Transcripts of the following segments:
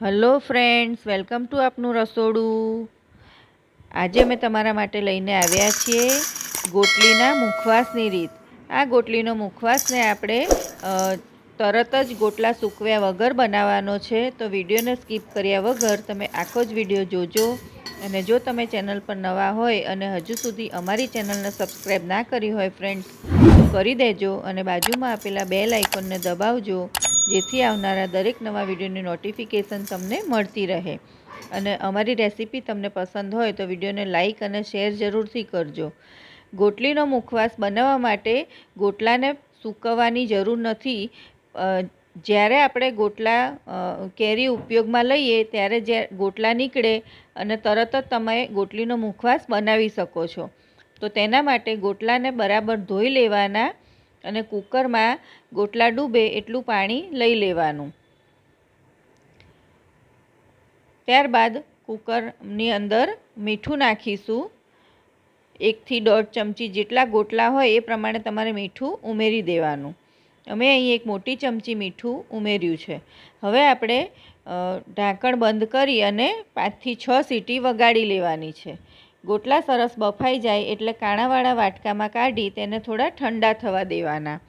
Hello friends, welcome to આપનું રસોડું. આજે અમે તમારા માટે લઈને આવ્યા છીએ ગોટલીના મુખવાસની રીત. આ ગોટલીનો મુખવાસને આપણે તરત જ ગોટલા સૂકવ્યા વગર બનાવવાનો છે. તો વિડીયોને સ્કીપ કર્યા વગર તમે આખો જ વીડિયો જોજો. અને જો તમે ચેનલ પર નવા હોય અને હજુ સુધી અમારી ચેનલને સબસ્ક્રાઈબ ના કરી હોય ફ્રેન્ડ્સ કરી દેજો અને બાજુમાં આપેલા બેલ આઇકોનને દબાવજો. જેથી આવનારા દરેક નવા વિડીયોની નોટિફિકેશન તમને મળતી રહે. અને અમારી રેસીપી તમને પસંદ હોય તો વિડીયોને લાઇક અને શેર જરૂરથી કરજો. ગોટલીનો મુખવાસ બનાવવા માટે ગોટલાને સૂકવવાની જરૂર નથી. જ્યારે આપણે ગોટલા કેરી ઉપયોગમાં લઈએ ત્યારે જે ગોટલા નીકળે અને તરત જ તમે ગોટલીનો મુખવાસ બનાવી શકો છો. તો તેના માટે ગોટલાને બરાબર ધોઈ લેવાના અને કુકરમાં ગોટલા ડૂબે એટલું પાણી લઈ લેવાનું. ત્યારબાદ કુકરની અંદર મીઠું નાખીશું. એકથી દોઢ ચમચી જેટલા ગોટલા હોય એ પ્રમાણે તમારે મીઠું ઉમેરી દેવાનું. અમે અહીં એક મોટી ચમચી મીઠું ઉમેર્યું છે. હવે આપણે ઢાંકણ બંધ કરી અને પાંચથી છ સીટી વગાડી લેવાની છે. ગોટલા સરસ બફાઈ જાય એટલે કાણાવાળા વાટકામાં કાઢી તેને થોડા ઠંડા થવા દેવાના.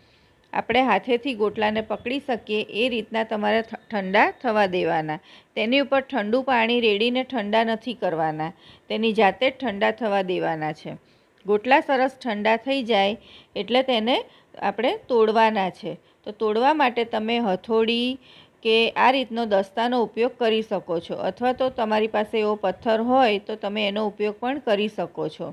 આપણે હાથેથી ગોટલાને પકડી શકીએ એ રીતના તમારે ઠંડા થવા દેવાના. તેની ઉપર ઠંડુ પાણી રેડીને ઠંડા નથી કરવાના. તેની જાતે જ ઠંડા થવા દેવાના છે. ગોટલા સરસ ઠંડા થઈ જાય એટલે તેને આપણે તોડવાના છે. તો તોડવા માટે તમે હથોડી કે આ રીતનો દસ્તાનો ઉપયોગ કરી શકો છો. અથવા તો તમારી પાસે એવો પથ્થર હોય તો તમે એનો ઉપયોગ પણ કરી શકો છો.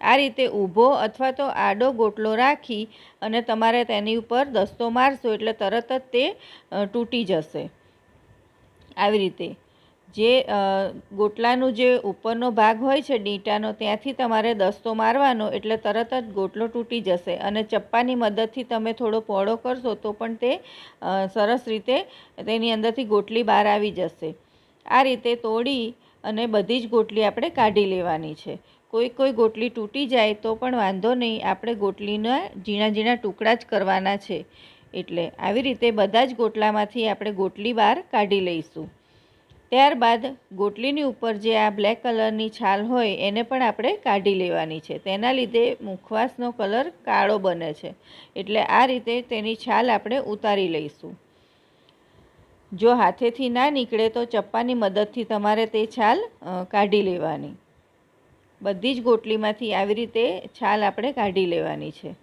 આ રીતે ઊભો અથવા તો આડો ગોટલો રાખી અને તમારે તેની ઉપર દસ્તો મારશો એટલે તરત જ તે તૂટી જશે. આવી રીતે. જે ગોટલાનું જે ઉપરનો ભાગ હોય છે, ડીંટાનો, ત્યાંથી તમારે દસ્તો મારવાનો એટલે તરત જ ગોટલો તૂટી જશે અને ચપ્પાની મદદથી તમે થોડો પહોળો કરશો તો પણ તે સરસ રીતે તેની અંદરથી ગોટલી બહાર આવી જશે. આ રીતે તોડી અને બધી જ ગોટલી આપણે કાઢી લેવાની છે. કોઈ કોઈ ગોટલી તૂટી જાય તો પણ વાંધો નહીં, આપણે ગોટલીના ઝીણા ઝીણા ટુકડા જ કરવાના છે. એટલે આવી રીતે બધા જ ગોટલામાંથી આપણે ગોટલી બહાર કાઢી લઈશું. ત્યારબાદ ગોટલીની ઉપર જે આ બ્લેક કલરની છાલ હોય એને પણ આપણે કાઢી લેવાની છે. તેના લીધે મુખવાસનો કલર કાળો બને છે. એટલે આ રીતે તેની છાલ આપણે ઉતારી લઈશું. જો હાથેથી ના નીકળે તો ચપ્પાની મદદથી તમારે તે છાલ કાઢી લેવાની. બધી જ ગોટલીમાંથી આવી રીતે છાલ આપણે કાઢી લેવાની છે.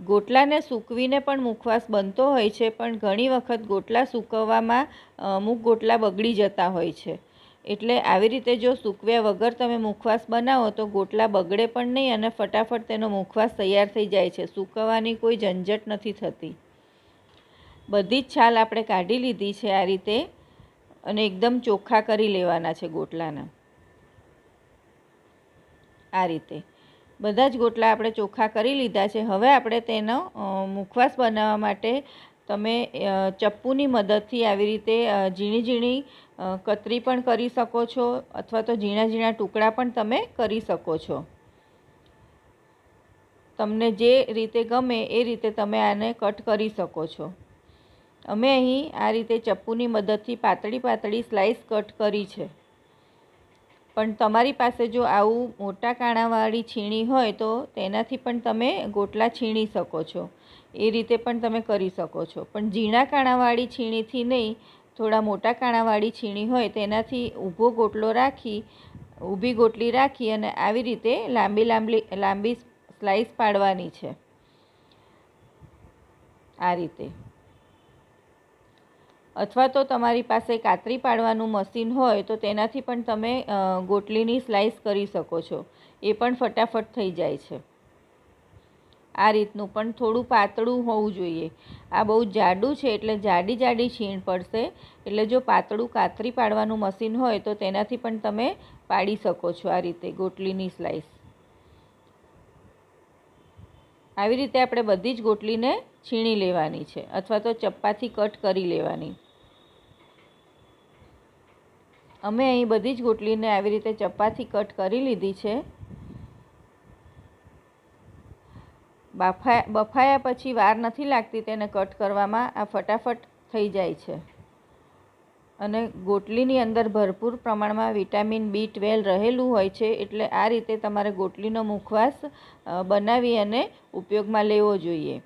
ગોટલાને સૂકવીને પણ મુખવાસ બનતો હોય છે, પણ ઘણી વખત ગોટલા સૂકવવામાં અમુક ગોટલા બગડી જતા હોય છે. એટલે આવી રીતે જો સૂકવ્યા વગર તમે મુખવાસ બનાવો, તો ગોટલા બગડે પણ નહીં અને ફટાફટ તેનો મુખવાસ તૈયાર થઈ જાય છે. સૂકવવાની કોઈ ઝંઝટ નથી થતી. બધી જ છાલ આપણે કાઢી લીધી છે આ રીતે અને એકદમ ચોખ્ખા કરી લેવાના છે ગોટલાના. આ રીતે. બધા જ ગોટલા આપણે ચોખ્ખા કરી લીધા છે. હવે આપણે તેનો મુખવાસ બનાવવા માટે તમે ચપ્પુની મદદથી આવી રીતે ઝીણી ઝીણી કતરી પણ કરી શકો છો અથવા તો ઝીણા ઝીણા ટુકડા પણ તમે કરી શકો છો. તમને જે રીતે ગમે એ રીતે તમે આને કટ કરી શકો છો. અમે અહીં આ રીતે ચપ્પુની મદદથી પાતળી પાતળી સ્લાઈસ કટ કરી છે. પણ તમારી પાસે જો આવું મોટા કાણાવાળી છીણી હોય તો તેનાથી પણ તમે ગોટલા છીણી શકો છો. એ રીતે પણ તમે કરી શકો છો. પણ ઝીણા કાણાવાળી છીણીથી નહીં, થોડા મોટા કાણાવાળી છીણી હોય તેનાથી ઊભો ગોટલો રાખી, ઊભી ગોટલી રાખી અને આવી રીતે લાંબી લાંબી લાંબી સ્લાઈસ પાડવાની છે. આ રીતે. અથવા તો તમારી પાસે કાતરી પાડવાનું મશીન હોય તો તેનાથી પણ તમે ગોટલીની સ્લાઈસ કરી શકો છો. એ પણ ફટાફટ થઈ જાય છે. આ રીતનું પણ થોડું પાતળું હોવું જોઈએ. આ બહુ જાડું છે એટલે જાડી જાડી છીણ પડશે. એટલે જો પાતળું કાતરી પાડવાનું મશીન હોય તો તેનાથી પણ તમે પાડી શકો છો આ રીતે ગોટલીની સ્લાઈસ. આવી રીતે આપણે બધી જ ગોટલીને છીણી લેવાની છે અથવા તો ચપ્પાથી કટ કરી લેવાની. અમે અહીં બધી જ ગોટલીને આવી રીતે ચપ્પાથી કટ કરી લીધી છે. બાફા બફાયા પછી વાર નથી લાગતી તેને કટ કરવામાં. આ ફટાફટ થઈ જાય છે. અને ગોટલીની અંદર ભરપૂર પ્રમાણમાં વિટામિન બી ટ્વેલ્વ રહેલું હોય છે એટલે આ રીતે તમારે ગોટલીનો મુખવાસ બનાવી અને ઉપયોગમાં લેવો જોઈએ.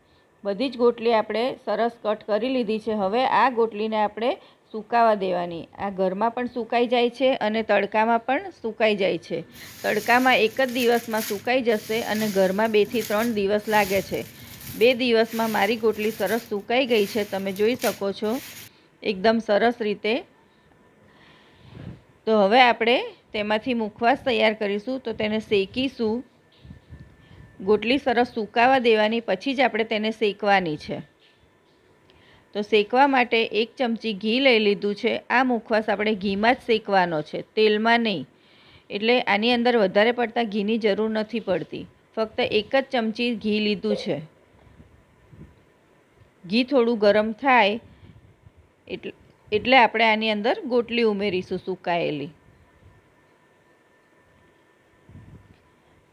બધી જ ગોટલી આપણે સરસ કટ કરી લીધી છે. હવે આ ગોટલીને આપણે સુકાવા દેવાની. આ ઘરમાં પણ સુકાઈ જાય છે અને તડકામાં પણ સુકાઈ જાય છે. તડકામાં એક જ દિવસમાં સુકાઈ જશે અને ઘરમાં બેથી ત્રણ દિવસ લાગે છે. બે દિવસમાં મારી ગોટલી સરસ સુકાઈ ગઈ છે. તમે જોઈ શકો છો. એકદમ સરસ રીતે. તો હવે આપણે તેમાંથી મુખવાસ તૈયાર કરીશું. તો તેને શેકીશું. ગોટલી સરસ સુકાવા દેવાની. પછી જ આપણે તેને શેકવાની છે. તો શેકવા માટે એક ચમચી ઘી લઈ લીધું છે. આ મુખવાસ આપણે ઘીમાં જ શેકવાનો છે, તેલમાં નહીં. એટલે આની અંદર વધારે પડતા ઘીની જરૂર નથી પડતી. ફક્ત એક જ ચમચી ઘી લીધું છે. ઘી થોડું ગરમ થાય એટલે એટલે આપણે આની અંદર ગોટલી ઉમેરીશું સુકાયેલી.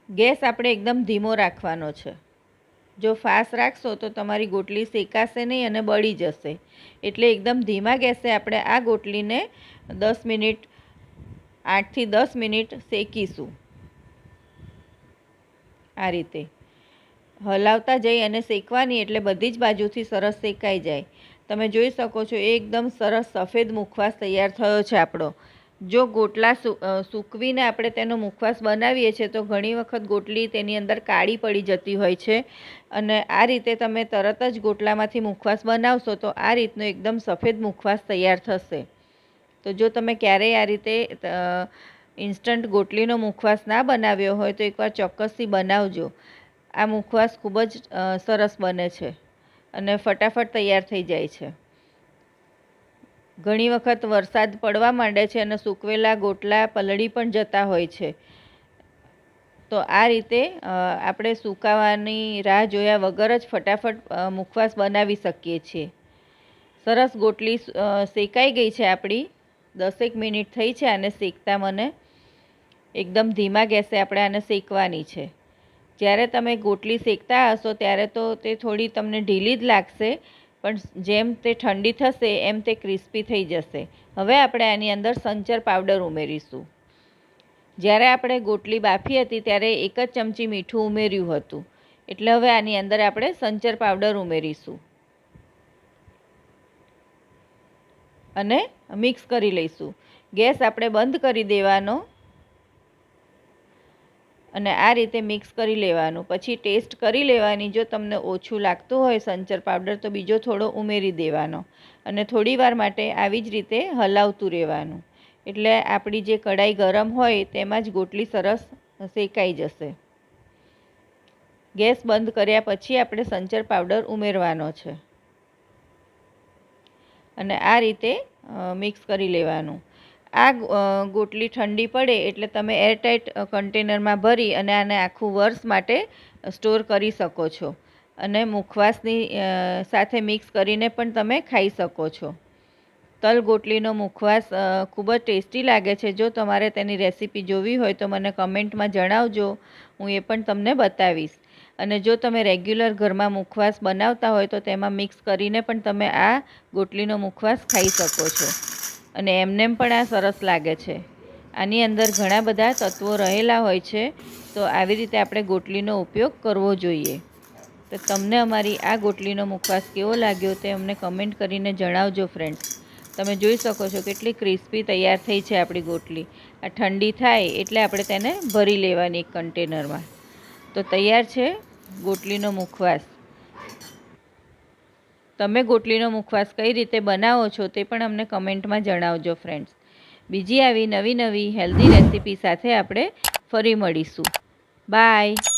ગેસ આપણે એકદમ ધીમો રાખવાનો છે. જો ફાસ્ટ રાખશો તો તમારી ગોટલી શેકાશે નહીં અને બળી જશે. એટલે એકદમ ધીમા ગેસે આપણે આ ગોટલીને દસ મિનિટ, આઠથી દસ મિનિટ શેકીશું. આ રીતે. હલાવતા જઈ અને શેકવાની એટલે બધી જ બાજુથી સરસ શેકાઈ જાય. તમે જોઈ શકો છો એકદમ સરસ સફેદ મુખવાસ તૈયાર થયો છે આપણો. જો ગોટલા સૂકવીને આપણે તેનો મુખવાસ બનાવીએ છીએ, તો ઘણી વખત ગોટલી તેની અંદર કાળી પડી જતી હોય છે. અને આ રીતે તમે તરત જ ગોટલામાંથી મુખવાસ બનાવશો, તો આ રીતનો એકદમ સફેદ મુખવાસ તૈયાર થશે. તો જો તમે ક્યારેય આ રીતે ઇન્સ્ટન્ટ ગોટલીનો મુખવાસ ના બનાવ્યો હોય, તો એકવાર ચોક્કસથી બનાવજો. આ મુખવાસ ખૂબ જ સરસ બને છે અને ફટાફટ તૈયાર થઈ જાય છે. ઘણી વખત વરસાદ પડવા માંડે છે અને સૂકવેલા ગોટલા પલળી પણ જતા હોય છે. તો આ રીતે આપણે સુકાવાની રાહ જોયા વગર જ ફટાફટ મુખવાસ બનાવી શકીએ છીએ. સરસ ગોટલી શેકાઈ ગઈ છે આપણી. દસેક મિનિટ થઈ છે આને શેકતા મને. એકદમ ધીમા ગેસે આપણે આને શેકવાની છે. જ્યારે તમે ગોટલી શેકતા હશો ત્યારે તો તે થોડી તમને ઢીલી જ લાગશે. પણ જેમ તે ઠંડી થશે, એમ તે ક્રિસ્પી થઈ જશે. હવે આપણે આની અંદર સંચર પાવડર ઉમેરીશું. જ્યારે આપણે ગોટલી બાફી હતી, ત્યારે એક જ ચમચી મીઠું ઉમેર્યું હતું. એટલે હવે આની અંદર આપણે સંચર પાવડર ઉમેરીશું. અને મિક્સ કરી લઈશું. ગેસ આપણે બંધ કરી દેવાનો. અને આ રીતે મિક્સ કરી લેવાનું. પછી ટેસ્ટ કરી લેવાની. જો તમને ઓછું લાગતું હોય સંચર પાવડર તો બીજો થોડો ઉમેરી દેવાનો. અને થોડી વાર માટે આવી જ રીતે હલાવતું રહેવાનું. એટલે આપણી જે કઢાઈ ગરમ હોય, તેમાં જ ગોટલી સરસ શેકાઈ જશે. ગેસ બંધ કર્યા પછી આપણે સંચર પાવડર ઉમેરવાનો છે. અને આ રીતે મિક્સ કરી લેવાનું. આ ગોટલી ઠંડી પડે એટલે તમે એરટાઈટ કન્ટેનરમાં ભરી અને આને આખું વર્ષ માટે સ્ટોર કરી શકો છો. અને મુખવાસની સાથે મિક્સ કરીને પણ તમે ખાઈ શકો છો. તલ ગોટલીનો મુખવાસ ખૂબ જ ટેસ્ટી લાગે છે. જો તમારે તેની રેસીપી જોવી હોય તો મને કમેન્ટમાં જણાવજો. હું એ પણ તમને બતાવીશ. અને જો તમે રેગ્યુલર ઘરમાં મુખવાસ બનાવતા હોય તો તેમાં મિક્સ કરીને પણ તમે આ ગોટલીનો મુખવાસ ખાઈ શકો છો. અને એમનેમ પણ આ સરસ લાગે છે. આની અંદર ઘણા બધા તત્વો રહેલા હોય છે, તો આવી રીતે આપણે ગોટલીનો ઉપયોગ કરવો જોઈએ. તો તમને અમારી આ ગોટલીનો મુખવાસ કેવો લાગ્યો તે અમને કમેન્ટ કરીને જણાવજો ફ્રેન્ડ્સ તમે જોઈ શકો છો કેટલી ક્રિસ્પી તૈયાર થઈ છે આપણી ગોટલી. આ ઠંડી થાય એટલે આપણે તેને ભરી લેવાની એક કન્ટેનરમાં તો તૈયાર છે ગોટલીનો મુખવાસ. તમે ગોટલીનો મુખવાસ કઈ રીતે બનાવો છો તે પણ અમને કમેન્ટમાં જણાવજો ફ્રેન્ડ્સ બીજી આવી નવી નવી હેલ્ધી રેસીપી સાથે આપણે ફરી મળીશું. બાય